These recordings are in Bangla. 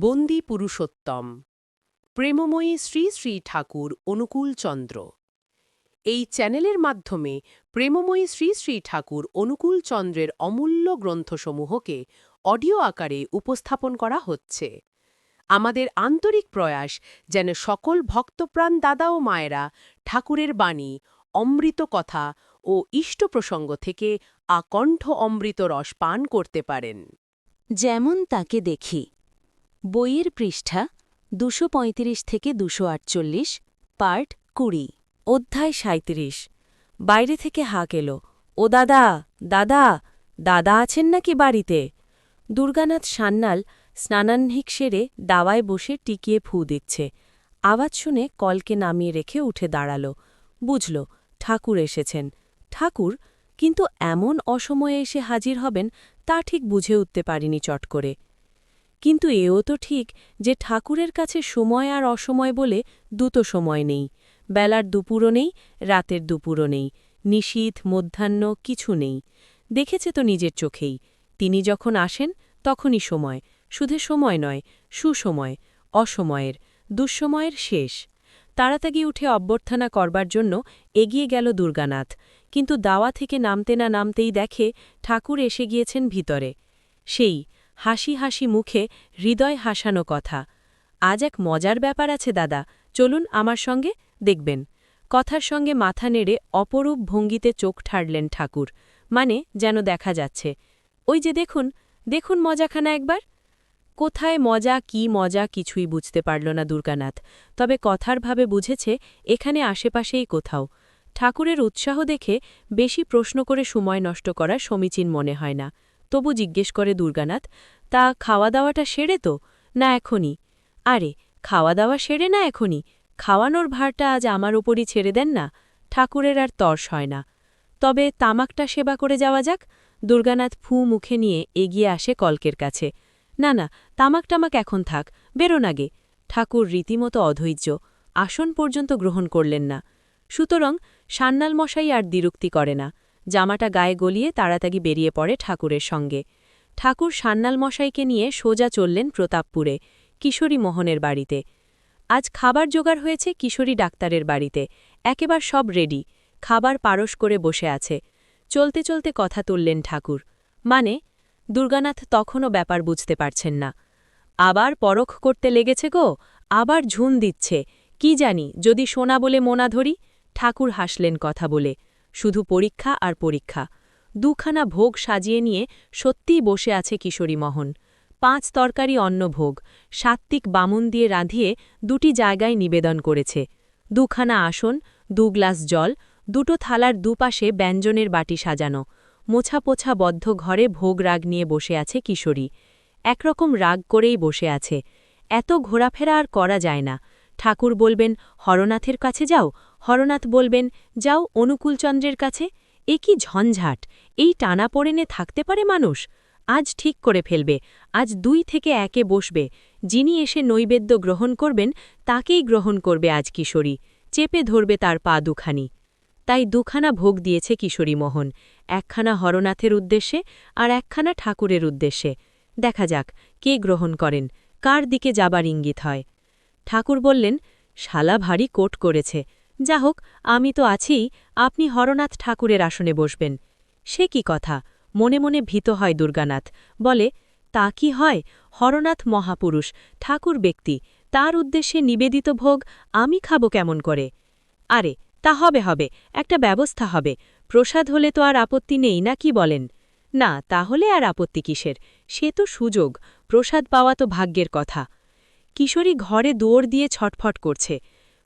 বন্দি পুরুষোত্তম। প্রেমময়ী শ্রী শ্রী ঠাকুর অনুকূল চন্দ্র। এই চ্যানেলের মাধ্যমে প্রেমময়ী শ্রী শ্রী ঠাকুর অনুকূল চন্দ্রের অমূল্য গ্রন্থসমূহকে অডিও আকারে উপস্থাপন করা হচ্ছে। আমাদের আন্তরিক প্রয়াস যেন সকল ভক্তপ্রাণ দাদা ও মায়েরা ঠাকুরের বাণী, অমৃত কথা ও ইষ্ট প্রসঙ্গ থেকে আকণ্ঠ অমৃত রস পান করতে পারেন। যেমন তাকে দেখি বইয়ের পৃষ্ঠা দুশো থেকে দুশো আটচল্লিশ, পার্ট কুড়ি, অধ্যায় সাঁত্রিশ বাইরে থেকে হাঁক এলো, ও দাদা দাদা দাদা আছেন নাকি বাড়িতে? দুর্গানাথ সান্যাল স্নানাহ্নিক সেরে দাওয়ায় বসে টিকিয়ে ফু দিচ্ছে। আওয়াজ শুনে কলকে নামিয়ে রেখে উঠে দাঁড়াল। বুঝল, ঠাকুর এসেছেন। ঠাকুর, কিন্তু এমন অসময়ে এসে হাজির হবেন তা ঠিক বুঝে উঠতে পারিনি চট করে। কিন্তু এও তো ঠিক যে ঠাকুরের কাছে সময় আর অসময় বলে দুটো সময় নেই। বেলার দুপুরও নেই, রাতের দুপুরও নেই, নিশীথ, মধ্যাহ্ন কিছু নেই। দেখেছে তো নিজের চোখেই। তিনি যখন আসেন, তখনই সময়। শুধু সময় নয়, সুসময়, অসময়ের, দুঃসময়ের শেষ। তাড়াতাড়ি উঠে অভ্যর্থনা করবার জন্য এগিয়ে গেল দুর্গানাথ। কিন্তু দাওয়া থেকে নামতে না নামতেই দেখে ঠাকুর এসে গিয়েছেন ভিতরে। সেই হাসি হাসি মুখে হৃদয় হাসানো কথা। আজ এক মজার ব্যাপার আছে দাদা, চলুন আমার সঙ্গে দেখবেন। কথার সঙ্গে মাথা নেড়ে অপরূপ ভঙ্গিতে চোখ ঠাড়লেন ঠাকুর মানে যেন দেখা যাচ্ছে। ওই যে দেখুন দেখুন মজাখানা একবার। কোথায় মজা, কি মজা কিছুই বুঝতে পারল না দুর্গানাথ, তবে কথার ভাবে বুঝেছে এখানে আশেপাশেই কোথাও। ঠাকুরের উৎসাহ দেখে বেশি প্রশ্ন করে সময় নষ্ট করা সমীচীন মনে হয় না। তবু জিজ্ঞেস করে দুর্গানাথ, তা খাওয়া দাওয়াটা সেরে তো? না এখনই। আরে খাওয়া দাওয়া সেরে না এখনই। খাওয়ানোর ভারটা আজ আমার ওপরই ছেড়ে দেন না। ঠাকুরের আর তর্স হয় না। তবে তামাকটা সেবা করে যাওয়া যাক। দুর্গানাথ ফু মুখে নিয়ে এগিয়ে আসে কলকের কাছে। না না তামাক টামাক এখন থাক, বেরোন আগে। ঠাকুর রীতিমতো অধৈর্য, আসন পর্যন্ত গ্রহণ করলেন না। সুতরাং সান্নাল মশাই আর দ্বিরুক্তি করে না। জামাটা গায়ে গলিয়ে তাড়াতাড়ি বেরিয়ে পড়ে ঠাকুরের সঙ্গে। ঠাকুর সান্নাল মশাইকে নিয়ে সোজা চললেন প্রতাপপুরে, কিশোরী মোহনের বাড়িতে। আজ খাবার জোগাড় হয়েছে কিশোরী ডাক্তারের বাড়িতে। একেবার সব রেডি, খাবার পারস করে বসে আছে। চলতে চলতে কথা তুললেন ঠাকুর। মানে দুর্গানাথ তখনও ব্যাপার বুঝতে পারছেন না। আবার পরখ করতে লেগেছে গো, আবার ঝুন দিচ্ছে। কি জানি, যদি সোনা বলে মোনা ধরি? ঠাকুর হাসলেন কথা বলে। শুধু পরীক্ষা আর পরীক্ষা। দুখানা ভোগ সাজিয়ে নিয়ে সত্যিই বসে আছে কিশোরী মোহন। পাঁচ তরকারি অন্ন ভোগ, সাত্ত্বিক বামুন দিয়ে রাঁধিয়ে দুটি জায়গায় নিবেদন করেছে। দুখানা আসন, দু গ্লাস জল, দুটো থালার দুপাশে ব্যঞ্জনের বাটি সাজানো। মোছাপোছা বদ্ধ ঘরে ভোগ রাগ নিয়ে বসে আছে কিশোরী। একরকম রাগ করেই বসে আছে। এত ঘোরাফেরা আর করা যায় না। ঠাকুর বলবেন, হরনাথের কাছে যাও হরনাথ বলবেন, যাও অনুকূলচন্দ্রের কাছে, এ কি ঝঞ্ঝাট, এই টানা পড়েনে থাকতে পারে মানুষ? আজ ঠিক করে ফেলবে, আজ দুই থেকে একে বসবে, যিনি এসে নৈবেদ্য গ্রহণ করবেন, তাকেই গ্রহণ করবে আজ কিশোরী, চেপে ধরবে তার পা দুখানি। তাই দুখানা ভোগ দিয়েছে কিশোরী মোহন, একখানা হরনাথের উদ্দেশ্যে আর একখানা ঠাকুরের উদ্দেশ্যে। দেখা যাক, কে গ্রহণ করেন, কার দিকে যাবার ইঙ্গিত হয়। ঠাকুর বললেন, শালা ভারী কোট করেছে যা হোক আমি তো আছিই আপনি হরনাথ ঠাকুরের আসনে বসবেন। সে কি কথা? মনে মনে ভীত হয় দুর্গানাথ। বলে, তা কি হয়? হরনাথ মহাপুরুষ, ঠাকুর ব্যক্তি, তার উদ্দেশ্যে নিবেদিত ভোগ আমি খাব কেমন করে? আরে, তা হবে হবে, একটা ব্যবস্থা হবে। প্রসাদ হলে তো আর আপত্তি নেই না কি বলেন? না, তাহলে আর আপত্তি কিসের? সে তো সুযোগ, প্রসাদ পাওয়া তো ভাগ্যের কথা। কিশোরী ঘরে দুয়ার দিয়ে ছটফট করছে।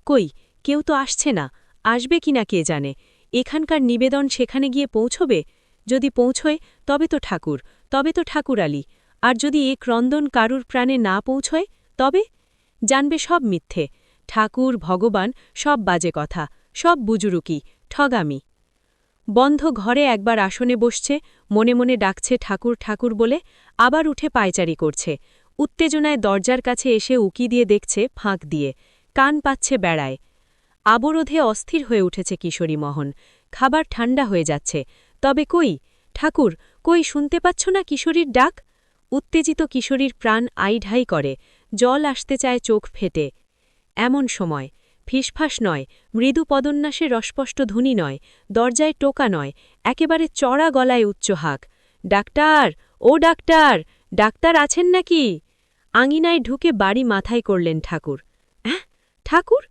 কই কেউ তো আসছে না, আসবে কিনা কে জানে। এখানকার নিবেদন সেখানে গিয়ে পৌঁছবে? যদি পৌঁছয়, তবে তো ঠাকুর, তবে তো ঠাকুর আলী। আর যদি এ ক্রন্দন কারুর প্রাণে না পৌঁছয়, তবে? জানবে সব মিথ্যে। ঠাকুর, ভগবান, সব বাজে কথা, সব বুজুরুকি, ঠগামি। বন্ধ ঘরে একবার আসনে বসছে, মনে মনে ডাকছে ঠাকুর ঠাকুর বলে, আবার উঠে পায়চারি করছে। উত্তেজনায় দরজার কাছে এসে উকি দিয়ে দেখছে, ফাঁক দিয়ে। কান পাচ্ছে বেড়ায়। আবরোধে অস্থির হয়ে উঠেছে কিশোরী মোহন। খাবার ঠান্ডা হয়ে যাচ্ছে। তবে কই? ঠাকুর, কই শুনতে পাচ্ছ না কিশোরীর ডাক? উত্তেজিত কিশোরীর প্রাণ আইঢাই করে। জল আসতে চায় চোখ ফেটে। এমন সময়, ফিসফাস নয়, মৃদু পদন্যাসে রস্পষ্ট ধ্বনি নয়, দরজায় টোকা নয়, একেবারে চড়া গলায় উচ্চ হাক। ডাক্তার, ও ডাক্তার ডাক্তার আছেন নাকি? আঙিনায় ঢুকে বাড়ি মাথায় করলেন ঠাকুর। হ্যাঁ ঠাকুর?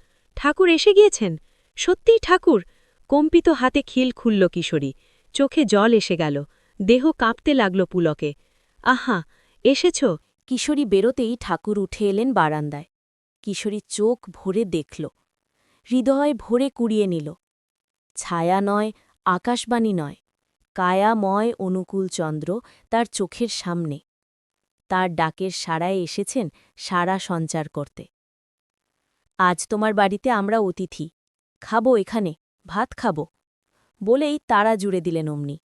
ঠাকুর এসে গিয়েছেন? সত্যিই ঠাকুর? কম্পিত হাতে খিল খুলল কিশোরী। চোখে জল এসে গেল। দেহ কাঁপতে লাগল পুলকে। আহা, এসেছ? কিশোরী বেরোতেই ঠাকুর উঠে এলেন বারান্দায়। কিশোরী চোখ ভরে দেখল। হৃদয় ভরে কুড়িয়ে নিল। ছায়া নয়, আকাশবাণী নয়। কায়াময় অনুকূল চন্দ্র তার চোখের সামনে। তার ডাকের সাড়ায় এসেছেন সারা সঞ্চার করতে। আজ তোমার বাড়িতে আমরা অতিথি। খাব এখানে, ভাত খাব। বলেই তারা জুড়ে দিলেন অমনি।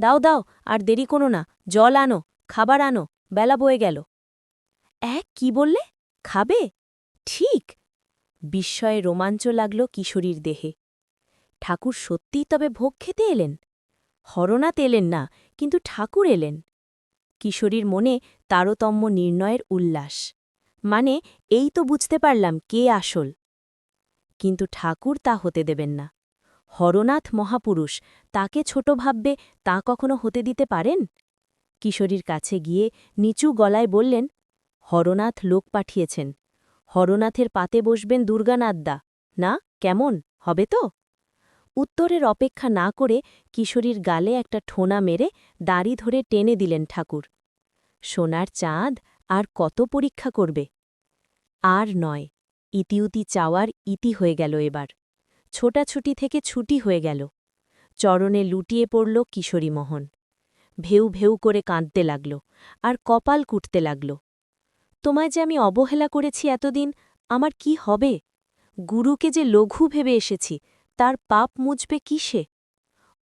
দাও দাও, আর দেরি কোনো না, জল আনো, খাবার আনো, বেলা বয়ে গেল। এক, কি বললে? খাবে? ঠিক। বিস্ময়ে রোমাঞ্চ লাগল কিশোরীর দেহে। ঠাকুর সত্যিই তবে ভোগ খেতে এলেন? হরনাথ এলেন না, কিন্তু ঠাকুর এলেন। কিশোরীর মনে তারতম্য নির্ণয়ের উল্লাস। মানে এই তো বুঝতে পারলাম কে আসল। কিন্তু ঠাকুর তা হতে দেবেন না। হরনাথ মহাপুরুষ, তাকে ছোট ভাববে, তা কখনো হতে দিতে পারেন? কিশোরীর কাছে গিয়ে নিচু গলায় বললেন, হরনাথ লোক পাঠিয়েছেন। হরনাথের পাতে বসবেন দুর্গানাথদা। না, কেমন? হবে তো? উত্তরের অপেক্ষা না করে কিশোরীর গালে একটা ঠোনা মেরে দাড়ি ধরে টেনে দিলেন ঠাকুর। সোনার চাঁদ আর কত পরীক্ষা করবে? আর নয়, ইতিউতি চাওয়ার ইতি হয়ে গেল এবার। ছোটাছুটি থেকে ছুটি হয়ে গেল। চরণে লুটিয়ে পড়ল কিশোরী মোহন ভেউ ভেউ করে কাঁদতে লাগল আর কপাল কুটতে লাগল। তোমায় যে আমি অবহেলা করেছি এতদিন, আমার কি হবে? গুরুকে যে লঘু ভেবে এসেছি, তার পাপ মুজবে কিসে?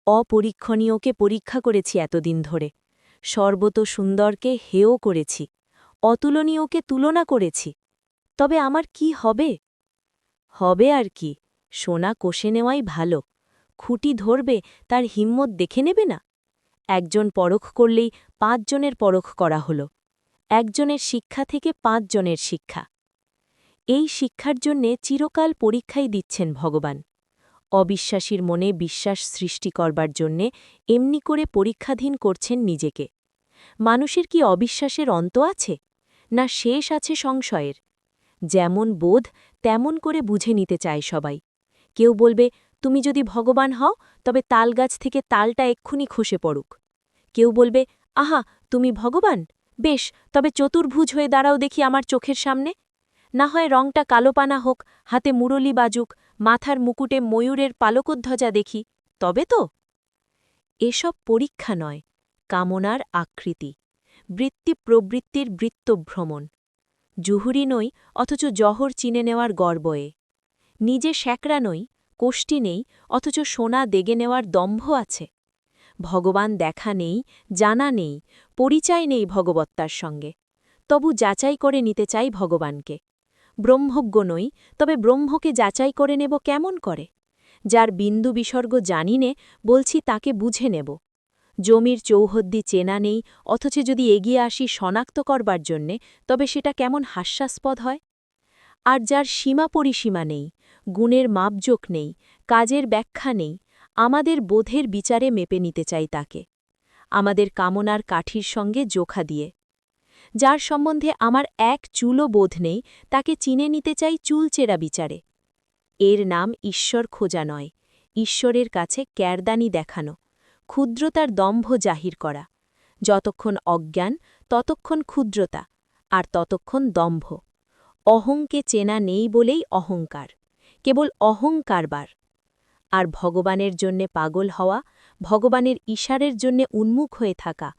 অপরীক্ষণীয়কে পরীক্ষা করেছি এতদিন ধরে। সর্বত সুন্দরকে হেও করেছি। অতুলনীয়কে তুলনা করেছি। তবে আমার কি হবে? হবে আর কি। সোনা কষে নেওয়াই ভালো। খুঁটি ধরবে, তার হিম্মত দেখে নেবে না? একজন পরখ করলেই পাঁচজনের পরখ করা হল। একজনের শিক্ষা থেকে পাঁচজনের শিক্ষা। এই শিক্ষার জন্যে চিরকাল পরীক্ষাই দিচ্ছেন ভগবান। অবিশ্বাসীর মনে বিশ্বাস সৃষ্টি করবার জন্যে এমনি করে পরীক্ষাধীন করছেন নিজেকে। মানুষের কি অবিশ্বাসের অন্ত আছে? না শেষ আছে সংশয়ের। যেমন বোধ, তেমন করে বুঝে নিতে চায় সবাই। কেউ বলবে, তুমি যদি ভগবান হও, তবে তালগাছ থেকে তালটা এক্ষুনি খসে পড়ুক। কেউ বলবে, আহা, তুমি ভগবান? বেশ, তবে চতুর্ভুজ হয়ে দাঁড়াও দেখি আমার চোখের সামনে। না হয় রংটা কালোপানা হোক, হাতে মুরলি বাজুক, মাথার মুকুটে ময়ূরের পালকোধ্বজা দেখি, তবে তো? এসব পরীক্ষা নয়, কামনার আকৃতি। বৃত্তি প্রবৃত্তির বৃত্তভ্রমণ। জুহুরি নই, অথচ জহর চিনে নেওয়ার গর্বয়ে। নিজে শ্যাকরা নই কোষ্টি নেই, অথচ সোনা দেগে নেওয়ার দম্ভ আছে। ভগবান দেখা নেই, জানা নেই, পরিচয় নেই ভগবত্তার সঙ্গে। তবু যাচাই করে নিতে চাই ভগবানকে। ব্রহ্মজ্ঞ নই, তবে ব্রহ্মকে যাচাই করে নেব কেমন করে? যার বিন্দু বিসর্গ জানি নে, বলছি তাকে বুঝে নেব। জমির চৌহদ্দি চেনা নেই, অথচ যদি এগিয়ে আসি শনাক্ত করবার জন্যে, তবে সেটা কেমন হাস্যাস্পদ হয়? আর যার সীমা পরিসীমা নেই, গুণের মাপজোক নেই, কাজের ব্যাখ্যা নেই, আমাদের বোধের বিচারে মেপে নিতে চাই তাকে। আমাদের কামনার কাঠির সঙ্গে জোখা দিয়ে। যার সম্বন্ধে আমার এক চুলও বোধ নেই, তাকে চিনে নিতে চাই চুলচেরা বিচারে। এর নাম ঈশ্বর খোঁজা নয়, ঈশ্বরের কাছে ক্যারদানি দেখানো। ক্ষুদ্রতার দম্ভ জাহির করা। যতক্ষণ অজ্ঞান, ততক্ষণ ক্ষুদ্রতা, আর ততক্ষণ দম্ভ। অহংকে চেনা নেই বলেই অহংকার, কেবল অহংকারবার আর ভগবানের জন্যে পাগল হওয়া, ভগবানের ইশারের জন্যে উন্মুখ হয়ে থাকা,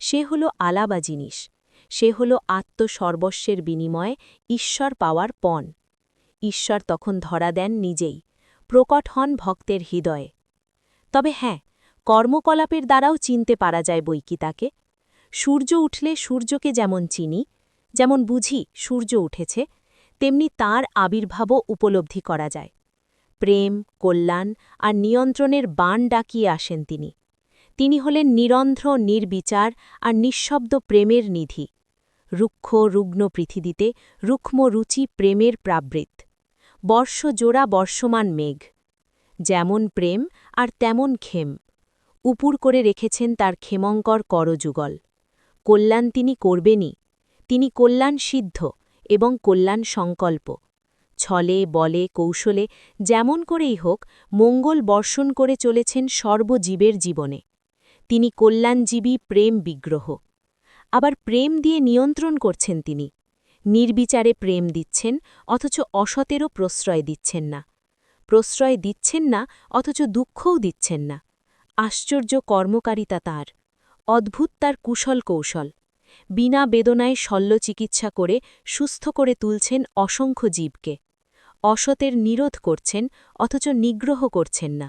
সে হল আলাবা জিনিস। সে হল আত্মসর্বস্বের বিনিময়ে ঈশ্বর পাওয়ার পণ। ঈশ্বর তখন ধরা দেন নিজেই, প্রকট হন ভক্তের হৃদয়ে। তবে হ্যাঁ কর্মকলাপের দ্বারাও চিনতে পারা যায় বইকি তাকে সূর্য উঠলে সূর্যকে যেমন চিনি, যেমন বুঝি সূর্য উঠেছে, তেমনি তার আবির্ভাবও উপলব্ধি করা যায়। প্রেম, কল্যাণ আর নিয়ন্ত্রণের বান ডাকিয়ে আসেন তিনি। তিনি হলেন নিরন্ধ্র, নির্বিচার আর নিঃশব্দ প্রেমের নিধি। রুক্ষ রুগ্ন পৃথিবীতে রুক্ম রুচি প্রেমের প্রাবৃত বর্ষ জোড়া বর্ষমান মেঘ। যেমন প্রেম আর তেমন ক্ষেম। উপুর করে রেখেছেন তার ক্ষেমঙ্কর করযুগল। কল্যাণ তিনি করবেনই। তিনি কল্যাণ সিদ্ধ এবং কল্যাণ সংকল্প। ছলে, বলে, কৌশলে, যেমন করেই হোক, মঙ্গল বর্ষণ করে চলেছেন সর্বজীবের জীবনে। তিনি কল্যাণজীবী প্রেম বিগ্রহ। আবার প্রেম দিয়ে নিয়ন্ত্রণ করছেন তিনি। নির্বিচারে প্রেম দিচ্ছেন, অথচ অসতেরও প্রশ্রয় দিচ্ছেন না। প্রশ্রয় দিচ্ছেন না, অথচ দুঃখও দিচ্ছেন না। আশ্চর্য কর্মকারিতা তার। অদ্ভুত তার কুশল কৌশল। বিনা বেদনায় শল্য চিকিৎসা করে সুস্থ করে তুলছেন অসংখ্য জীবকে। অসতের নিরোধ করছেন, অথচ নিগ্রহ করছেন না।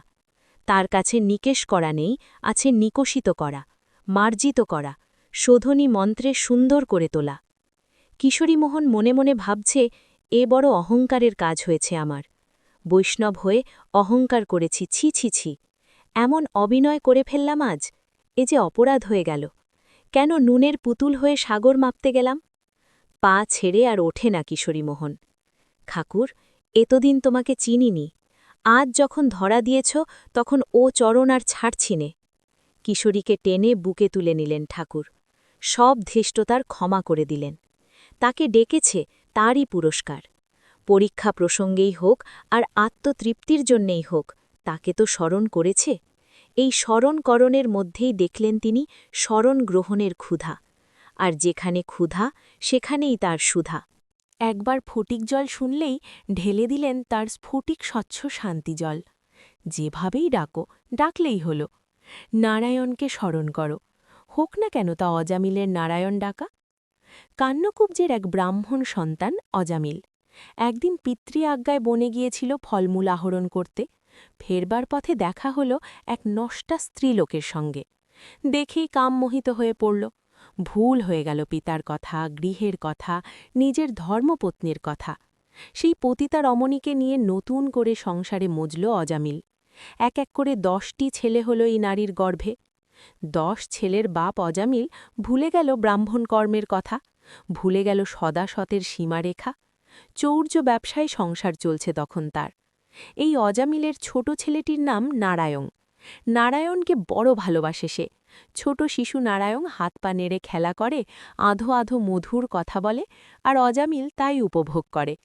তার কাছে নিকেশ করা নেই, আছে নিকশিত করা, মার্জিত করা, শোধনী মন্ত্রে সুন্দর করে তোলা। কিশোরীমোহন মনে মনে ভাবছে, এ বড় অহংকারের কাজ হয়েছে আমার। বৈষ্ণব হয়ে অহংকার করেছি, ছি ছি ছি। এমন অভিনয় করে ফেললাম আজ, এ যে অপরাধ হয়ে গেল। কেন নুনের পুতুল হয়ে সাগর মাপতে গেলাম? পা ছেড়ে আর ওঠে না কিশোরীমোহন খাকুর এতদিন তোমাকে চিনিনি। আজ যখন ধরা দিয়েছ, তখন ও চরণ আর ছাড়ছি নে। কিশোরীকে টেনে বুকে তুলে নিলেন ঠাকুর। সব ধৃষ্টতার ক্ষমা করে দিলেন। তাকে ডেকেছে তারই পুরস্কার। পরীক্ষা প্রসঙ্গেই হোক আর আত্মতৃপ্তির জন্যেই হোক তাকে তো স্মরণ করেছে? এই স্মরণকরণের মধ্যেই দেখলেন তিনি স্মরণ গ্রহণের ক্ষুধা। আর যেখানে ক্ষুধা, সেখানেই তার সুধা। একবার ফটিক জল শুনলেই ঢেলে দিলেন তার স্ফটিক স্বচ্ছ শান্তি জল। যেভাবেই ডাকো, ডাকলেই হল। নারায়ণকে স্মরণ করো। হোক না কেন তা অজামিলের নারায়ণ ডাকা। কান্নকুব্জের এক ব্রাহ্মণ সন্তান অজামিল। একদিন পিতৃ আজ্ঞায় বনে গিয়েছিল ফলমূল আহরণ করতে। ফেরবার পথে দেখা হল এক নষ্টা স্ত্রীলোকের সঙ্গে। দেখেই কাম মোহিত হয়ে পড়ল। ভুল হয়ে গেল পিতার কথা, গৃহের কথা, নিজের ধর্মপত্নীর কথা। সেই পতিতা রমণীকে নিয়ে নতুন করে সংসারে মজল অজামিল। এক এক করে দশটি ছেলে হল এই নারীর গর্ভে। দশ ছেলের বাপ অজামিল ভুলে গেল ব্রাহ্মণ কর্মের কথা, ভুলে গেল সদাসতের সীমারেখা। চৌর্য ব্যবসায় সংসার চলছে তখন তার। এই অজামিলের ছোট ছেলেটির নাম নারায়ণ। নারায়ণকে বড় ভালোবাসে সে। ছোট শিশু নারায়ণ হাত পা নেড়ে খেলা করে, আধো আধো মধুর কথা বলে আর অজামিল তাই উপভোগ করে।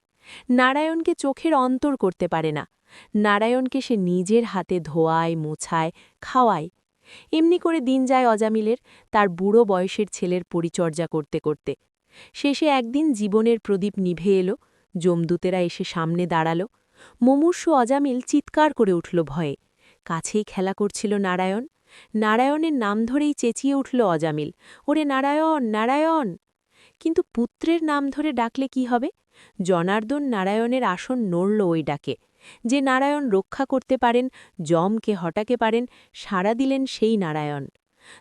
নারায়ণকে চোখের অন্তর করতে পারে না। নারায়ণকে সে নিজের হাতে ধোয়ায়, মোছায়, খাওয়ায়। এমনি করে দিন যায় অজামিলের, তার বুড়ো বয়সের ছেলের পরিচর্যা করতে করতে। শেষে একদিন জীবনের প্রদীপ নিভে এলো। যমদূতেরা এসে সামনে দাঁড়াল। মুমূর্ষু অজামিল চিৎকার করে উঠল ভয়ে। কাছেই খেলা করছিল নারায়ণ। নারায়ণের নাম ধরেই চেঁচিয়ে উঠল অজামিল। ওরে নারায়ণ নারায়ণ! কিন্তু পুত্রের নাম ধরে ডাকলে কি হবে? জনার্দন নারায়ণের আসন নড়ল ওই ডাকে। যে নারায়ণ রক্ষা করতে পারেন জমকে হটাকে পারেন, সাড়া দিলেন সেই নারায়ণ।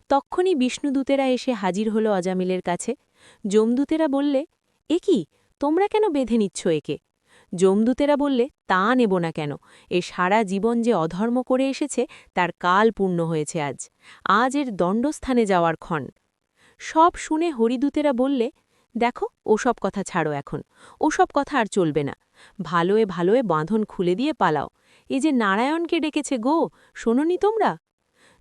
তক্ষণই বিষ্ণুদূতেরা এসে হাজির হল অজামিলের কাছে। যমদূতেরা বললে, এ কি? তোমরা কেন বেঁধে নিচ্ছ একে? যমদূতেরা বললে, তা নেব না কেন। এ সারা জীবন যে অধর্ম করে এসেছে, তার কাল পূর্ণ হয়েছে আজ। আজ এর দণ্ডস্থানে যাওয়ার ক্ষণ। সব শুনে হরিদূতেরা বললে, দেখো ওসব কথা ছাড়ো এখন। ওসব কথা আর চলবে না। ভালোয়ে ভালোয়ে বাঁধন খুলে দিয়ে পালাও। এ যে নারায়ণকে ডেকেছে গো, শোনোনি তোমরা?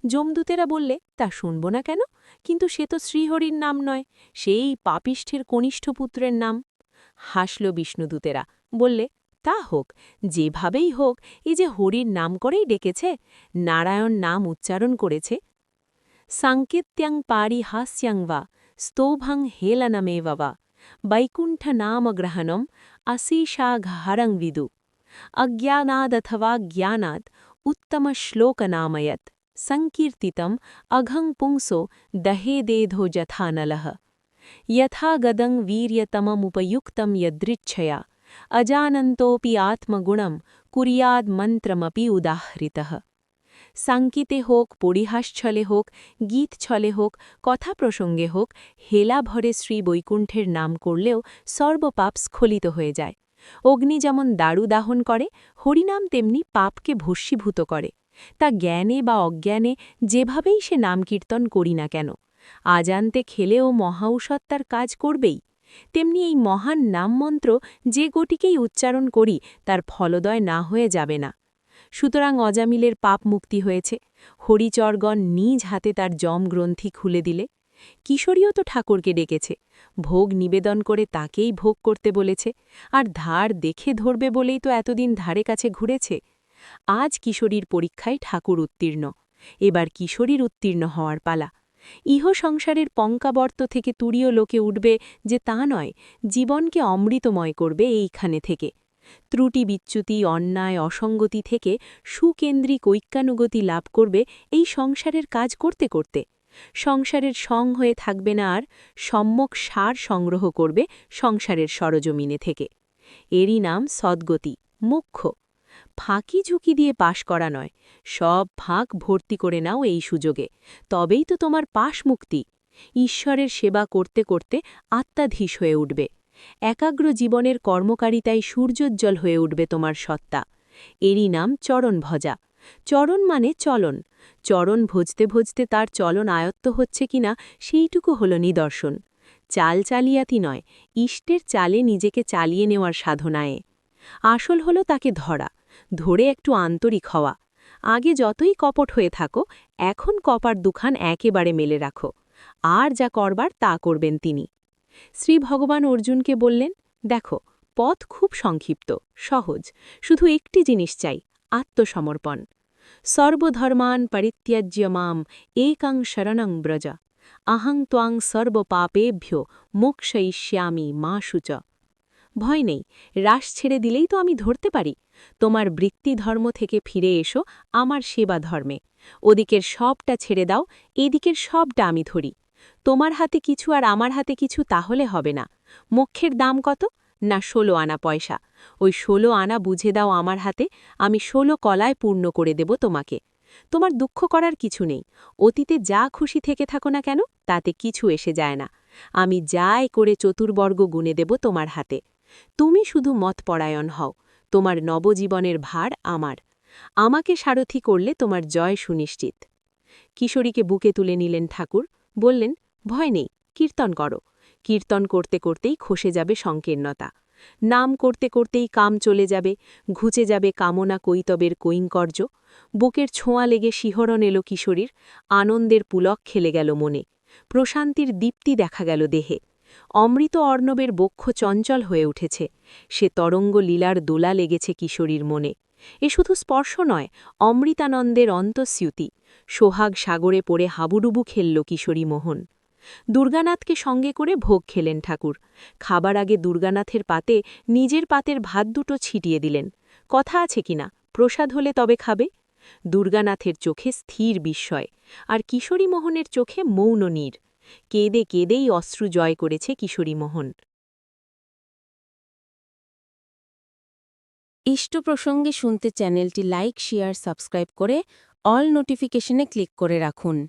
যমদূতেরা বললে, তা শুনব না কেন? কিন্তু সে তো শ্রীহরির নাম নয়। সেই পাপিষ্ঠের কনিষ্ঠ পুত্রের নাম। হাসল বিষ্ণুদূতেরা, বললে, তা হোক, যেভাবেই হোক, এই যে হরির নাম করেই ডেকেছে, নারায়ণ নাম উচ্চারণ করেছে। সাঙ্কেত্যাং পারিহাস্যাং বা, স্তৌভাং হেলনমেব বা বৈকুণ্ঠ নাম নামগ্রহণম অশীষাঘারং বিদু। অজ্ঞানাদথবা জ্ঞানাৎ উত্তমশ্লোকনাময়ত সংকীর্তিতম, অঘং পুংসো দহেদেধো যথানলः। యథాగదం వీర్యతమముపయుక్తం యదృచ్ఛయా అజానంతోపి ఆత్మగుణం కుర్యాద్మంత్రమపి ఉదాహృత সাংকিতে হোক পরিহাস ছলে হোক গীত ছলে হোক কথা হোক হেলাভরে শ্রী বৈকুণ্ঠের নাম করলেও সর্বপাপ স্খলিত হয়ে যায়। অগ্নি যেমন দারু দাহন করে, হরিনাম তেমনি পাপকে ভস্মীভূত করে। তা জ্ঞানে বা অজ্ঞানে যেভাবেই সে নাম কীর্তন করি না কেন আজান্তে খেলেও মহাঔষধ তার কাজ করবেই। তেমনি এই মহান নামমন্ত্র যে গটিকেই উচ্চারণ করি, তার ফলদয় না হয়ে যাবে না। সুতরাং অজামিলের পাপ মুক্তি হয়েছে। হরিচরগণ নিজ হাতে তার জম গ্রন্থি খুলে দিলে। কিশোরীও তো ঠাকুরকে ডেকেছে। ভোগ নিবেদন করে তাকেই ভোগ করতে বলেছে। আর ধার দেখে ধরবে বলেই তো এতদিন ধারে কাছে ঘুরেছে। আজ কিশোরীর পরীক্ষায় ঠাকুর উত্তীর্ণ। এবার কিশোরীর উত্তীর্ণ হওয়ার পালা। ইহ সংসারের পঙ্কাবর্ত থেকে তুরীয় লোকে উঠবে যে তা নয়, জীবনকে অমৃতময় করবে এইখানে থেকে। ত্রুটি বিচ্যুতি, অন্যায়, অসঙ্গতি থেকে সুকেন্দ্রিক ঐক্যানুগতি লাভ করবে এই সংসারের কাজ করতে করতে। সংসারের সং হয়ে থাকবে না আর সম্যক সার সংগ্রহ করবে সংসারের সরজমিনে থেকে। এরই নাম সদ্গতি মুখ্য ফাঁকি ঝুঁকি দিয়ে পাশ করা নয়। সব ফাঁক ভর্তি করে নাও এই সুযোগে। তবেই তো তোমার পাশ মুক্তি। ঈশ্বরের সেবা করতে করতে আত্মাধীশ হয়ে উঠবে। একাগ্র জীবনের কর্মকারিতায় সূর্যোজ্জ্বল হয়ে উঠবে তোমার সত্তা। এরই নাম চরণ ভজা। চরণ মানে চলন। চরণ ভজতে ভজতে তার চলন আয়ত্ত হচ্ছে কিনা সেইটুকু হল নিদর্শন। চাল চালিয়াতি নয়, ইষ্টের চালে নিজেকে চালিয়ে নেওয়ার সাধনায়। আসল হল তাকে ধরা। ধরে একটু আন্তরিক হওয়া। আগে যতই কপট হয়ে থাকো, এখন কপার দুখান একেবারে মেলে রাখো। আর যা করবার তা করবেন তিনি। শ্রী ভগবান অর্জুনকে বললেন, দেখো, পথ খুব সংক্ষিপ্ত, সহজ। শুধু একটি জিনিস চাই, আত্মসমর্পণ। সর্বধর্মান পরিত্যাজ্য মাম একাং শরণং ব্রজ। আহং ত্বাং সর্বপাপেভ্য, মোক্ষয়িষ্যামি মা শুচ ভয় নেই রাস ছেড়ে দিলেই তো আমি ধরতে পারি। তোমার বৃত্তি ধর্ম থেকে ফিরে এসো, আমার সেবা ধর্মে ওদিকের সবটা ছেড়ে দাও এদিকের সবটা আমি ধরি। তোমার হাতে কিছু আর আমার হাতে কিছু তাহলে হবে না। মোক্ষের দাম কত? না, ষোলো আনা পয়সা। ওই ষোলো আনা বুঝে দাও আমার হাতে, আমি ষোলো কলায় পূর্ণ করে দেব তোমাকে। তোমার দুঃখ করার কিছু নেই। অতীতে যা খুশি থেকে থাকো না কেন, তাতে কিছু এসে যায় না। আমি যাই করে চতুর্বর্গ গুণে দেব তোমার হাতে। তুমি শুধু মতপরায়ণ হও, তোমার নবজীবনের ভার আমার। আমাকে সারথি করলে তোমার জয় সুনিশ্চিত। কিশোরীকে বুকে তুলে নিলেন ঠাকুর, বললেন, ভয় নেই, কীর্তন করো। কীর্তন করতে করতেই খসে যাবে সংকীর্ণতা। নাম করতে করতেই কাম চলে যাবে, ঘুচে যাবে কামনা কৈতবের কৈঙ্কর্য। বুকের ছোঁয়া লেগে শিহরণ এলো কিশোরীর, আনন্দের পুলক খেলে গেল মনে। প্রশান্তির দীপ্তি দেখা গেল দেহে। অমৃত অর্ণবের বক্ষ চঞ্চল হয়ে উঠেছে। সে তরঙ্গ লীলার দোলা লেগেছে কিশোরীর মনে। এ শুধু স্পর্শ নয়, অমৃতানন্দের অন্তঃস্যুতি সোহাগ সাগরে পড়ে হাবুডুবু খেলল কিশোরী মোহন। দুর্গানাথকে সঙ্গে করে ভোগ খেলেন ঠাকুর। খাবার আগে দুর্গানাথের পাতে নিজের পাতের ভাত দুটো ছিটিয়ে দিলেন। কথা আছে কিনা প্রসাদ হলে তবে খাবে? দুর্গানাথের চোখে স্থির বিস্ময়, আর কিশোরী মোহনের চোখে মৌন নীর। কেঁদে কেঁদেই অশ্রু জয় করেছে কিশোরী মোহন। ইষ্ট প্রসঙ্গে শুনতে চ্যানেলটি লাইক শেয়ার সাবস্ক্রাইব করে অল নোটিফিকেশনে ক্লিক করে রাখুন।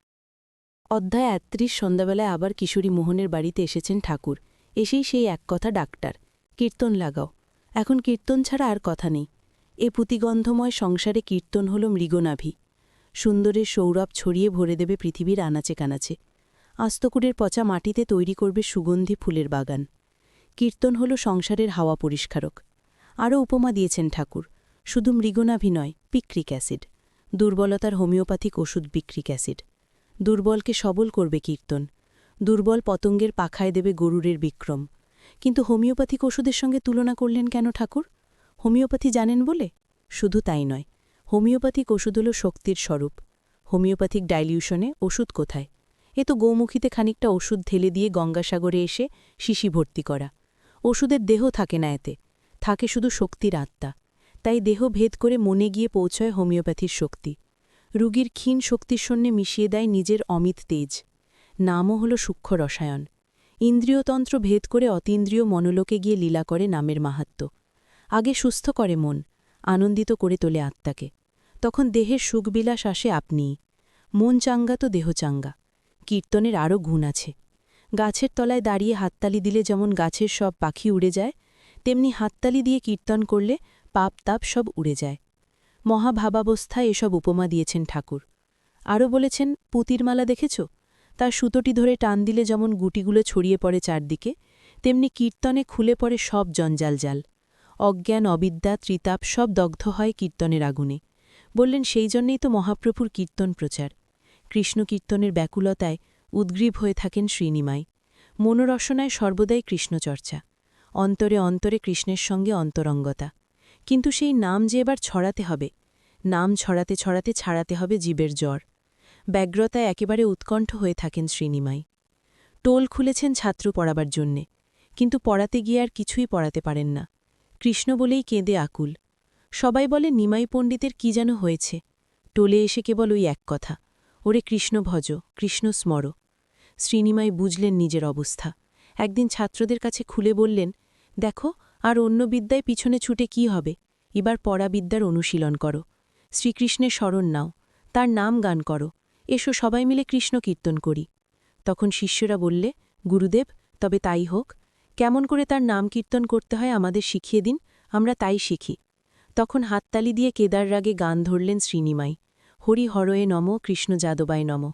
অধ্যায় একত্রিশ সন্ধ্যাবেলায় আবার কিশোরী মোহনের বাড়িতে এসেছেন ঠাকুর। এসেই সেই এক কথা ডাক্তার কীর্তন লাগাও। এখন কীর্তন ছাড়া আর কথা নেই। এ পুঁতিগন্ধময় সংসারে কীর্তন হল মৃগনাভি। সুন্দরের সৌরভ ছড়িয়ে ভরে দেবে পৃথিবীর আনাচে কানাচে। আস্তকুরের পচা মাটিতে তৈরি করবে সুগন্ধি ফুলের বাগান। কীর্তন হল সংসারের হাওয়া পরিষ্কারক। আরও উপমা দিয়েছেন ঠাকুর। শুধু মৃগনাভি নয় পিক্রিক অ্যাসিড। দুর্বলতার হোমিওপ্যাথিক ওষুধ বিক্রিক অ্যাসিড। দুর্বলকে সবল করবে কীর্তন। দুর্বল পতঙ্গের পাখায় দেবে গরুরের বিক্রম। কিন্তু হোমিওপ্যাথিক ওষুধের সঙ্গে তুলনা করলেন কেন ঠাকুর? হোমিওপ্যাথি জানেন বলে? শুধু তাই নয়, হোমিওপ্যাথিক ওষুধ হল শক্তির স্বরূপ। হোমিওপ্যাথিক ডাইলিউশনে ওষুধ কোথায়? এ তো গৌমুখীতে খানিকটা ওষুধ ঢেলে দিয়ে গঙ্গাসাগরে এসে শিশি ভর্তি করা। ওষুধের দেহ থাকে না এতে। থাকে শুধু শক্তির আত্মা। তাই দেহ ভেদ করে মনে গিয়ে পৌঁছয় হোমিওপ্যাথির শক্তি। রুগীর ক্ষীণ শক্তির শূন্যে মিশিয়ে দেয় নিজের অমিত তেজ। নামও হল সূক্ষ্ম রসায়ন। ইন্দ্রিয়তন্ত্র ভেদ করে অতীন্দ্রিয় মনোলোকে গিয়ে লীলা করে নামের মাহাত্ম। আগে সুস্থ করে মন, আনন্দিত করে তোলে আত্মাকে। তখন দেহের সুখবিলাস আসে আপনিই। মন চাঙ্গা তো দেহ চাঙ্গা। কীর্তনের আরও গুণ আছে। গাছের তলায় দাঁড়িয়ে হাততালি দিলে যেমন গাছের সব পাখি উড়ে যায়, তেমনি হাততালি দিয়ে কীর্তন করলে পাপ তাপ সব উড়ে যায়। মহাভাবাবস্থায় এসব উপমা দিয়েছেন ঠাকুর। আরও বলেছেন, পুতির মালা দেখেছ? তার সুতোটি ধরে টান দিলে যেমন গুটিগুলো ছড়িয়ে পড়ে চারদিকে, তেমনি কীর্তনে খুলে পড়ে সব জঞ্জাল জাল। অজ্ঞান, অবিদ্যা, ত্রিতাপ সব দগ্ধ হয় কীর্তনের আগুনে। বললেন, সেই জন্যেই তো মহাপ্রভুর কীর্তন প্রচার। কৃষ্ণ কীর্তনের ব্যাকুলতায় উদ্গ্রীব হয়ে থাকেন শ্রীনিমাই। মনোরসনায় সর্বদাই কৃষ্ণচর্চা। অন্তরে অন্তরে কৃষ্ণের সঙ্গে অন্তরঙ্গতা। কিন্তু সেই নাম যে এবার ছড়াতে হবে, নাম ছড়াতে ছড়াতে ছাড়াতে হবে জীবের জ্বর। ব্যগ্রতায় একেবারে উৎকণ্ঠ হয়ে থাকেন শ্রীনিমাই। টোল খুলেছেন ছাত্র পড়াবার জন্যে, কিন্তু পড়াতে গিয়ে আর কিছুই পড়াতে পারেন না। কৃষ্ণ বলেই কেঁদে আকুল। সবাই বলে, নিমাই পণ্ডিতের কি যেন হয়েছে? টোলে এসে কেবল ওই এক কথা। ওরে কৃষ্ণ ভজ, কৃষ্ণ স্মর। শ্রীনিমাই বুঝলেন নিজের অবস্থা। একদিন ছাত্রদের কাছে খুলে বললেন, দেখো, আর অন্য বিদ্যায় পিছনে ছুটে কি হবে? এবার পড়াবিদ্যার অনুশীলন করো। শ্রীকৃষ্ণের স্মরণ নাও, তার নাম গান করো। এসো সবাই মিলে কৃষ্ণ কীর্তন করি। তখন শিষ্যরা বললে, গুরুদেব, তবে তাই হোক। কেমন করে তার নাম কীর্তন করতে হয় আমাদের শিখিয়ে দিন, আমরা তাই শিখি। তখন হাততালি দিয়ে কেদার রাগে গান ধরলেন শ্রীনিমাই। হরি হরয়ে নম, কৃষ্ণ যাদবায় নম।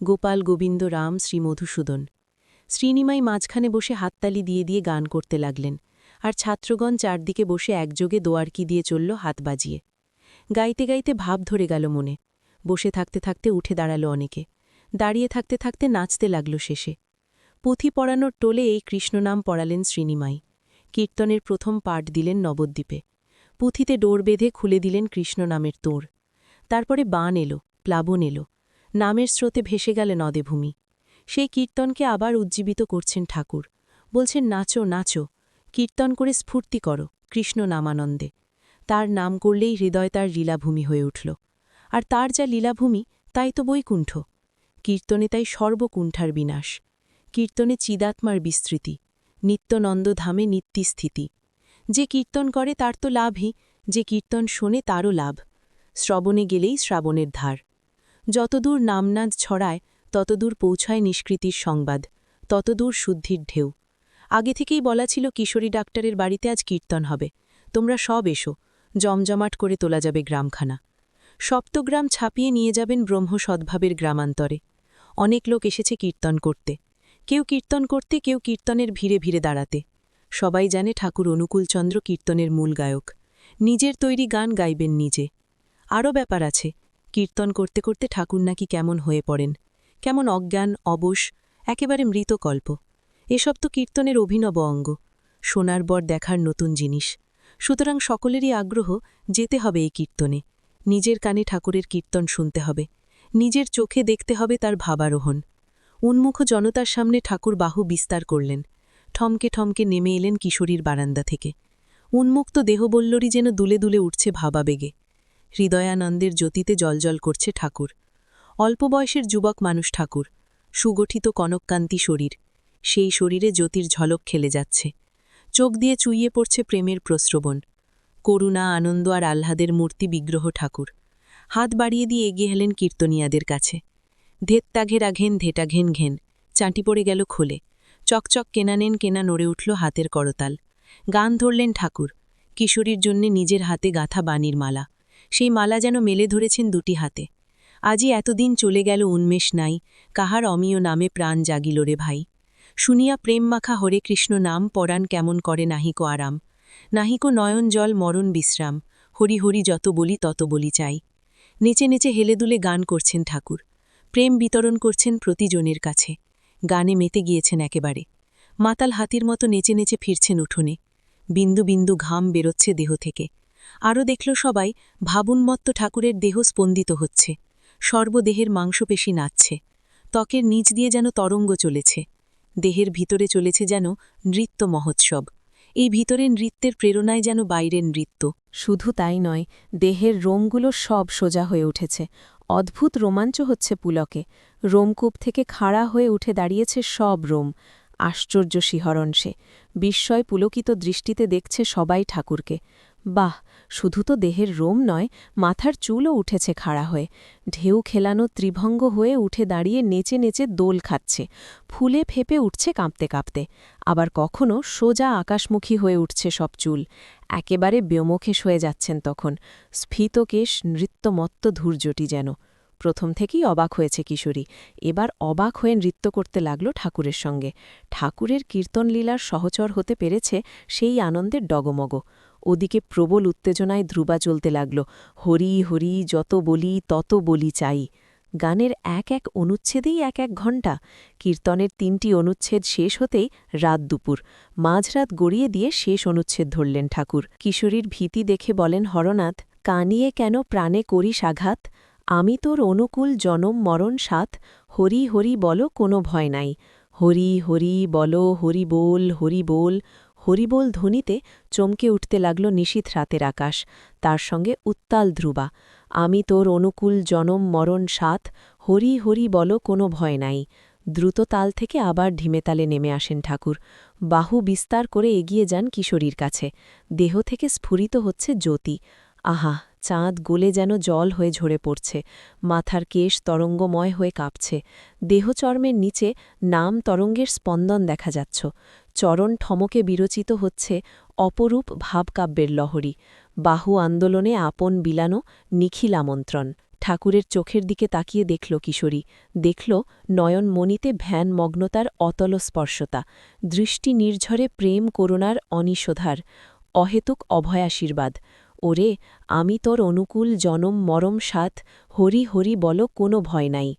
গোপাল গোবিন্দ রাম শ্রী মধুসূদন। শ্রীনিমাই মাঝখানে বসে হাততালি দিয়ে দিয়ে গান করতে লাগলেন, আর ছাত্রগণ চারদিকে বসে একযোগে দোয়ারকি দিয়ে চলল হাত বাজিয়ে। গাইতে গাইতে ভাব ধরে গেল মনে। বসে থাকতে থাকতে উঠে দাঁড়াল অনেকে। দাঁড়িয়ে থাকতে থাকতে নাচতে লাগল শেষে। পুঁথি পড়ানোর টোলে এই কৃষ্ণনাম পড়ালেন শ্রীনিমাই। কীর্তনের প্রথম পাঠ দিলেন নবদ্বীপে। পুঁথিতে ডোর বেঁধে খুলে দিলেন কৃষ্ণ নামের তোড় তারপরে বান এলো, প্লাবন এলো, নামের স্রোতে ভেসে গেলে নদেভূমি সেই কীর্তনকে আবার উজ্জীবিত করছেন ঠাকুর। বলছেন, নাচো নাচো, কীর্তন করে স্ফূর্তি করো, কৃষ্ণ নামানন্দে। তার নাম করলেই হৃদয় তার লীলাভূমি হয়ে উঠল। আর তার যা লীলাভূমি, তাই তো বৈকুণ্ঠ। কীর্তনে তাই সর্বকুণ্ঠার বিনাশ। কীর্তনে চিদাত্মার বিস্তৃতি, নিত্যনন্দ ধামে নিত্যস্থিতি। যে কীর্তন করে তার তো লাভই, যে কীর্তন শোনে তারও লাভ। শ্রবণে গেলেই শ্রাবণের ধার। যতদূর নামনাদ ছড়ায়, ততদূর পৌঁছায় নিষ্কৃতির সংবাদ, ততদূর শুদ্ধির ঢেউ। আগে থেকেই বলা ছিল কিশোরী ডাক্তারের বাড়িতে আজ কীর্তন হবে। তোমরা সব এসো, জমজমাট করে তোলা যাবে গ্রামখানা। সপ্তগ্রাম ছাপিয়ে নিয়ে যাবেন ব্রহ্ম সদ্ভাবের গ্রামান্তরে। অনেক লোক এসেছে কীর্তন করতে। কেউ কীর্তন করতে, কেউ কীর্তনের ভিড়ে ভিড়ে দাঁড়াতে। সবাই জানে ঠাকুর অনুকূলচন্দ্র কীর্তনের মূল গায়ক। নিজের তৈরি গান গাইবেন নিজে। আরও ব্যাপার আছে। কীর্তন করতে করতে ঠাকুর নাকি কেমন হয়ে পড়েন। কেমন অজ্ঞান, অবশ, একেবারে মৃতকল্প এসব তো কীর্তনের অভিনব অঙ্গ। সোনার বর দেখার নতুন জিনিস। সুতরাং সকলেরই আগ্রহ যেতে হবে এই কীর্তনে। নিজের কানে ঠাকুরের কীর্তন শুনতে হবে। নিজের চোখে দেখতে হবে তার ভাবারোহণ। উন্মুখ জনতার সামনে ঠাকুর বাহু বিস্তার করলেন। ঠমকে ঠমকে নেমে এলেন কিশোরীর বারান্দা থেকে। উন্মুক্ত দেহবল্লরী যেন দুলে দুলে উঠছে ভাবাবেগে। হৃদয়ানন্দের জ্যোতিতে জলজল করছে ঠাকুর। অল্প বয়সের যুবক মানুষ ঠাকুর। সুগঠিত কনককান্তি শরীর। সেই শরীরে জ্যোতির ঝলক খেলে যাচ্ছে। চোখ দিয়ে চুইয়ে পড়ছে প্রেমের প্রস্রবণ। করুণা, আনন্দ আর আহ্লাদের মূর্তি বিগ্রহ ঠাকুর। হাত বাড়িয়ে দিয়ে এগিয়ে হেলেন কীর্তনিয়াদের কাছে। ধেত্তা ঘেন ধেটা ঘেন ঘেন। চাঁটি পড়ে গেল খোলে। চকচক কেনা নেন কেনা নড়ে উঠল হাতের করতাল। গান ধরলেন ঠাকুর। কিশোরীর জন্যে নিজের হাতে গাঁথা বাণীর মালা। সেই মালা যেন মেলে ধরেছেন দুটি হাতে। আজই এতদিন চলে গেল উন্মেষ নাই, কাহার অমীয় নামে প্রাণ জাগিল রে ভাই। শুনিয়া প্রেম মাখা হরে কৃষ্ণ, নাম পরাণ কেমন করে নাহিকো আরাম। নাহিকো নয়ন জল, মরণ বিশ্রাম, হরি হরি যত বলি তত বলি চাই। নেচে নেচে হেলে দুলে গান করছেন ঠাকুর, প্রেম বিতরণ করছেন প্রতিজনের কাছে, গানে মেতে গিয়েছেন একেবারে। মাতাল হাতির মতো নেচে নেচে ফিরছেন উঠোনে, বিন্দু বিন্দু ঘাম বেরোচ্ছে দেহ থেকে। আরও দেখল সবাই ভাবুনমত্ত ঠাকুরের দেহ স্পন্দিত হচ্ছে। সর্বদেহের মাংসপেশি নাচছে। ত্বকের নিচ দিয়ে যেন তরঙ্গ চলেছে। দেহের ভিতরে চলেছে যেন নৃত্য মহোৎসব। এই ভিতরের নৃত্যের প্রেরণায় যেন বাইরের নৃত্য। শুধু তাই নয়, দেহের রোমগুলো সব সোজা হয়ে উঠেছে। অদ্ভুত রোমাঞ্চ হচ্ছে পুলকে। রোমকূপ থেকে খাড়া হয়ে উঠে দাঁড়িয়েছে সব রোম। আশ্চর্য শিহরণ সে। বিস্ময় পুলকিত দৃষ্টিতে দেখছে সবাই ঠাকুরকে। বাহ, শুধু তো দেহের রোম নয়, মাথার চুলও উঠেছে খাড়া হয়ে। ঢেউ খেলানো ত্রিভঙ্গ হয়ে উঠে দাঁড়িয়ে নেচে নেচে দোল খাচ্ছে। ফুলে ফেপে উঠছে কাঁপতে কাঁপতে। আবার কখনো সোজা আকাশমুখী হয়ে উঠছে সব চুল। একেবারে ব্যোমুখে হয়ে যাচ্ছেন তখন। স্ফীতকেশ, নৃত্যমত্ত ধূর্যটি যেন। প্রথম থেকেই অবাক হয়েছে কিশোরী। এবার অবাক হয়ে নৃত্য করতে লাগল ঠাকুরের সঙ্গে। ঠাকুরের কীর্তনলীলার সহচর হতে পেরেছে সেই আনন্দের ডগমগ। ওদিকে প্রবল উত্তেজনায় ধ্রুবা চলতে লাগল। হরি হরি, যত বলি, তত বলি চাই। গানের এক এক অনুচ্ছেদেই এক এক ঘণ্টা। কীর্তনের তিনটি অনুচ্ছেদ শেষ হতেই রাত দুপুর। মাঝরাত গড়িয়ে দিয়ে শেষ অনুচ্ছেদ ধরলেন ঠাকুর। কিশোরীর ভীতি দেখে বলেন, হরনাথ, কানিয়ে কেন প্রাণে করিস আঘাত আমি তোর অনুকূল জনম মরণ সাথ। হরি হরি বলো, কোনো ভয় নাই। হরি হরি বলো, হরি বল হরি বল হরিবোল ধ্বনিতে চমকে উঠতে লাগল নিশীথ রাতের আকাশ, তার সঙ্গে উত্তাল ধ্রুবা। আমি তোর অনুকূল জনম মরণ সাথ, হরি হরি বলো কোনো ভয় নাই। দ্রুত তাল থেকে আবার ঢিমেতালে নেমে আসেন ঠাকুর। বাহু বিস্তার করে এগিয়ে যান কিশোরীর কাছে। দেহ থেকে স্ফুরিত হচ্ছে জ্যোতি। আহা, চাঁদ গোলে যেন জল হয়ে ঝরে পড়ছে। মাথার কেশ তরঙ্গময় হয়ে কাঁপছে। দেহচর্মের নিচে নাম তরঙ্গের স্পন্দন দেখা যাচ্ছ। চরণ ঠমকে বিরচিত হচ্ছে অপরূপ ভাবকাব্যের লহরী। বাহু আন্দোলনে আপন বিলানো নিখিল আমন্ত্রণ। ঠাকুরের চোখের দিকে তাকিয়ে দেখল কিশোরী। দেখল নয়ন নয়নমণিতে ভ্যান মগ্নতার অতল স্পর্শতা। দৃষ্টি নির্ঝরে প্রেম করুণার অনিশোধার অহেতুক অভয়াশীর্বাদ। ওরে, আমি তোর অনুকূল জনম মরম সাথ, হরি হরি বল, কোনো ভয় নাই।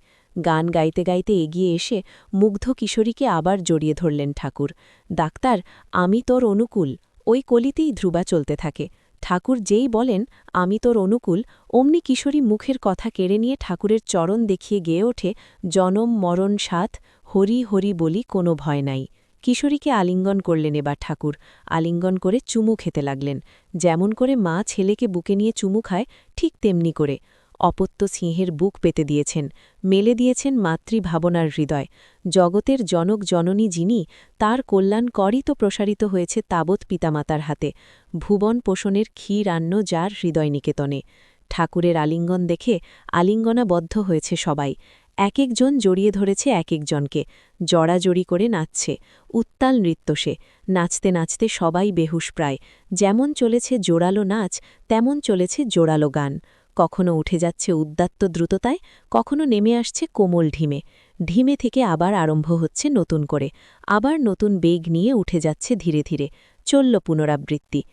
গান গাইতে গাইতে এগিয়ে এসে মুগ্ধ কিশোরীকে আবার জড়িয়ে ধরলেন ঠাকুর। ডাক্তার, আমি তোর অনুকূল। ওই কলিতেই ধ্রুবা চলতে থাকে। ঠাকুর যেই বলেন, আমি তোর অনুকূল, অমনি কিশোরী মুখের কথা কেড়ে নিয়ে ঠাকুরের চরণ দেখিয়ে গেয়ে ওঠে, জনম মরণ সাথ হরি হরি বলি কোনো ভয় নাই। কিশোরীকে আলিঙ্গন করলেন এবার ঠাকুর। আলিঙ্গন করে চুমু খেতে লাগলেন। যেমন করে মা ছেলেকে বুকে নিয়ে চুমু খায়, ঠিক তেমনি করে। অপত্য সিংহের বুক পেতে দিয়েছেন, মেলে দিয়েছেন মাতৃভাবনার হৃদয়। জগতের জনক জননী যিনি, তার কল্যাণ করই তো প্রসারিত হয়েছে তাবৎ পিতামাতার হাতে। ভুবন পোষণের ক্ষীর আন্ন যার হৃদয় নিকেতনে। ঠাকুরের আলিঙ্গন দেখে আলিঙ্গনাবদ্ধ হয়েছে সবাই। এক একজন জড়িয়ে ধরেছে এক একজনকে। জড়াজড়ি করে নাচছে। উত্তাল নৃত্য সে। নাচতে নাচতে সবাই বেহুশ প্রায়। যেমন চলেছে জোরালো নাচ, তেমন চলেছে জোরালো গান। কখনো উঠে যাচ্ছে উদ্দাত্ত দ্রুততায়, কখনো নেমে আসছে কোমল ঢিমে। ঢিমে থেকে আবার আরম্ভ হচ্ছে নতুন করে। আবার নতুন বেগ নিয়ে উঠে যাচ্ছে ধীরে ধীরে। চলল পুনরাবৃত্তি।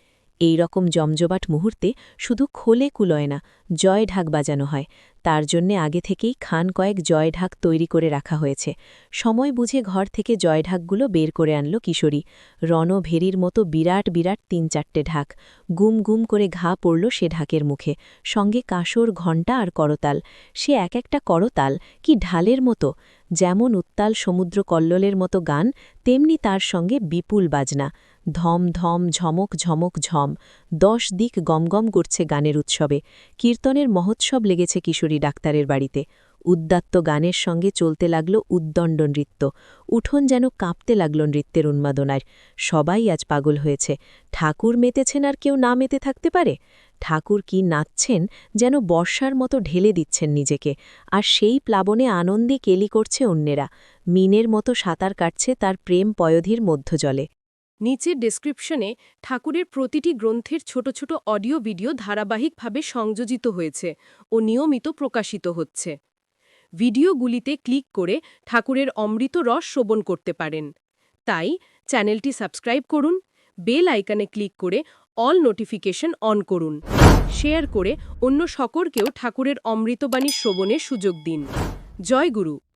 এই রকম জমজমাট মুহূর্তে শুধু খোলে কুলয় না, জয় ঢাক বাজানো হয়। তার জন্যে আগে থেকেই খান কয়েক জয় ঢাক তৈরি করে রাখা হয়েছে। সময় বুঝে ঘর থেকে জয় ঢাকগুলো বের করে আনল কিশোরী। রণভেরির মতো বিরাট বিরাট তিন চারটে ঢাক। গুম গুম করে ঘা পড়ল সে ঢাকের মুখে। সঙ্গে কাসর, ঘণ্টা আর করতাল। সে এক একটা করতাল কি ঢালের মতো? যেমন উত্তাল সমুদ্র কল্লোলের মতো গান, তেমনি তার সঙ্গে বিপুল বাজনা। ধম ধম ঝমক ঝমক ঝম। দশ দিক গমগম করছে গানের উৎসবে। কীর্তনের মহোৎসব লেগেছে কিশোরী ডাক্তারের বাড়িতে। উদ্দাত্ত গানের সঙ্গে চলতে লাগল উদ্দণ্ড নৃত্য। উঠোন যেন কাঁপতে লাগল নৃত্যের উন্মাদনায়। সবাই আজ পাগল হয়েছে। ঠাকুর মেতেছেন আর কেউ না মেতে থাকতে পারে? ঠাকুর কি নাচছেন যেন বর্ষার মতো ঢেলে দিচ্ছেন নিজেকে? আর সেই প্লাবনে আনন্দে কেলি করছে অন্যেরা। মিনের মতো সাঁতার কাটছে তার প্রেম পয়োধির মধ্যজলে। নিচের ডেসক্রিপশনে ঠাকুরের প্রতিটি গ্রন্থের ছোট ছোট অডিও ভিডিও ধারাবাহিকভাবে সংযোজিত হয়েছে ও নিয়মিত প্রকাশিত হচ্ছে। ভিডিওগুলিতে ক্লিক করে ঠাকুরের অমৃত রস শ্রবণ করতে পারেন। তাই চ্যানেলটি সাবস্ক্রাইব করুন বেল আইকনে ক্লিক করে অল নোটিফিকেশন অন করুন। শেয়ার করে অন্য সকলকেও ঠাকুরের অমৃতবাণী শ্রবণের সুযোগ দিন। জয় গুরু!